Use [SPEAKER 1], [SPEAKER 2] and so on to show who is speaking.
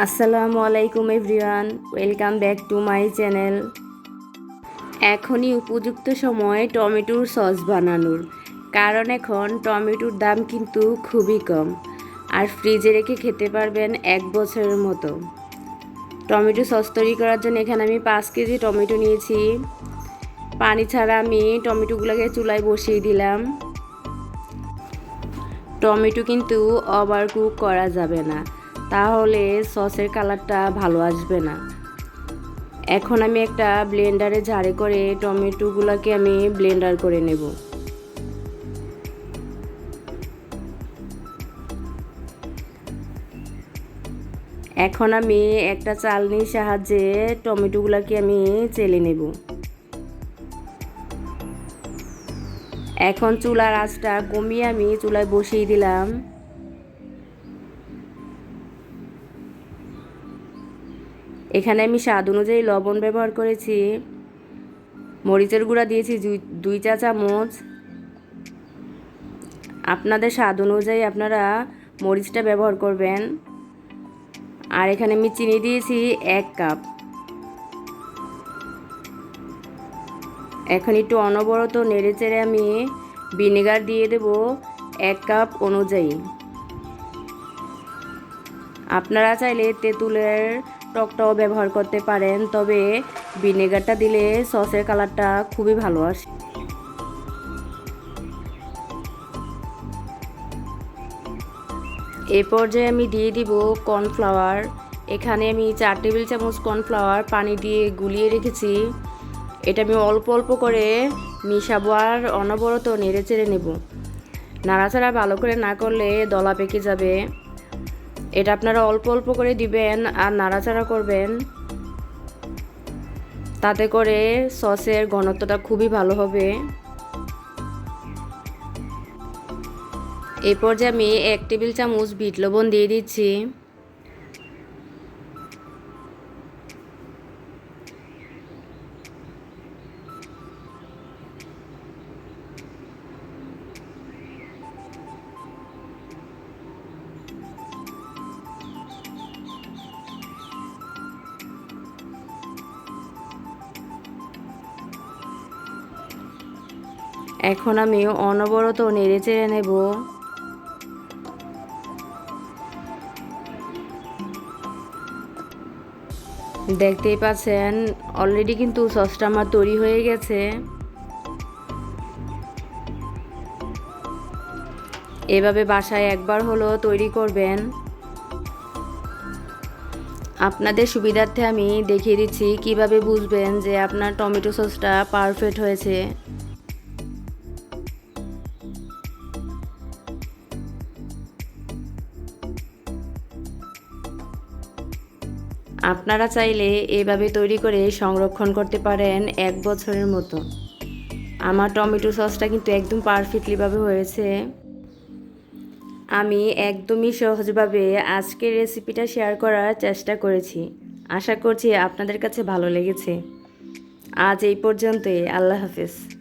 [SPEAKER 1] আসসালামু আলাইকুম everyone, welcome back to my channel. এখনই উপযুক্ত সময় টমেটোর সস বানানোর, কারণ এখন টমেটোর দাম কিন্তু খুবই কম, আর ফ্রিজে রেখে খেতে পারবেন এক বছরের মতো। টমেটো সস তৈরি করার জন্য এখানে আমি পাঁচ কেজি টমেটো নিয়েছি। পানি ছাড়া আমি টমেটোগুলোকে চুলায় বসিয়ে দিলাম। টমেটো কিন্তু ওভার কুক করা যাবে না। তাহলে সসের কালারটা ভালো আসবে না। এখন আমি একটা ব্লেন্ডারে ঝাড়ে করে টমেটোগুলোকে আমি ব্লেন্ডার করে নেব। এখন আমি একটা চালনির সাহায্যে টমেটোগুলোকে আমি চেলে নেব। এখন চুলার আঁচটা কমিয়ে আমি চুলায় বসিয়ে দিলাম। এখানে আমি স্বাদ অনুযায়ী লবণ ব্যবহার করেছি। মরিচের গুঁড়া দিয়েছি, দুই- চা চামচ। আপনাদের স্বাদ অনুযায়ী আপনারা মরিচটা ব্যবহার করবেন। আর এখানে আমি চিনি দিয়েছি এক কাপ। এখন একটু অনবরত নেড়ে চেড়ে আমি ভিনেগার দিয়ে দেব এক কাপ অনুযায়ী। আপনারা চাইলে তেঁতুলের টকটাও ব্যবহার করতে পারেন, তবে ভিনেগারটা দিলে সসের কালারটা খুবই ভালো আসে। এ পর্যায়ে আমি দিয়ে দিব কর্নফ্লাওয়ার। এখানে আমি চার টেবিল চামচ কর্নফ্লাওয়ার পানি দিয়ে গুলিয়ে রেখেছি। এটা আমি অল্প অল্প করে মিশাবো আর অনবরত নেড়ে চেড়ে নেব। নাড়াচাড়া ভালো করে না করলে দলা পেকে যাবে। এটা আপনারা অল্প অল্প করে দিবেন আর নাড়াচাড়া করবেন। তাতে করে সসের ঘনত্বটা খুবই ভালো হবে। এরপর যে আমি এক টেবিল চামচ বিট লবণ দিয়ে দিচ্ছি। এখন আমি অনবরত নেড়ে চেড়ে নেব। দেখতেই পাচ্ছেন অলরেডি কিন্তু সসটা আমার তৈরি হয়ে গেছে। এভাবে বাসায় একবার হলো তৈরি করবেন। আপনাদের সুবিধার্থে আমি দেখিয়ে দিচ্ছি কীভাবে বুঝবেন যে আপনার টমেটো সসটা পারফেক্ট হয়েছে। আপনারা চাইলে এভাবে তৈরি করে সংরক্ষণ করতে পারেন এক বছরের মতো। আমার টমেটো সসটা কিন্তু একদম পারফেক্টলিভাবে হয়েছে। আমি একদমই সহজভাবে আজকের রেসিপিটা শেয়ার করার চেষ্টা করেছি। আশা করছি আপনাদের কাছে ভালো লেগেছে। আজ এই পর্যন্তই। আল্লাহ হাফেজ।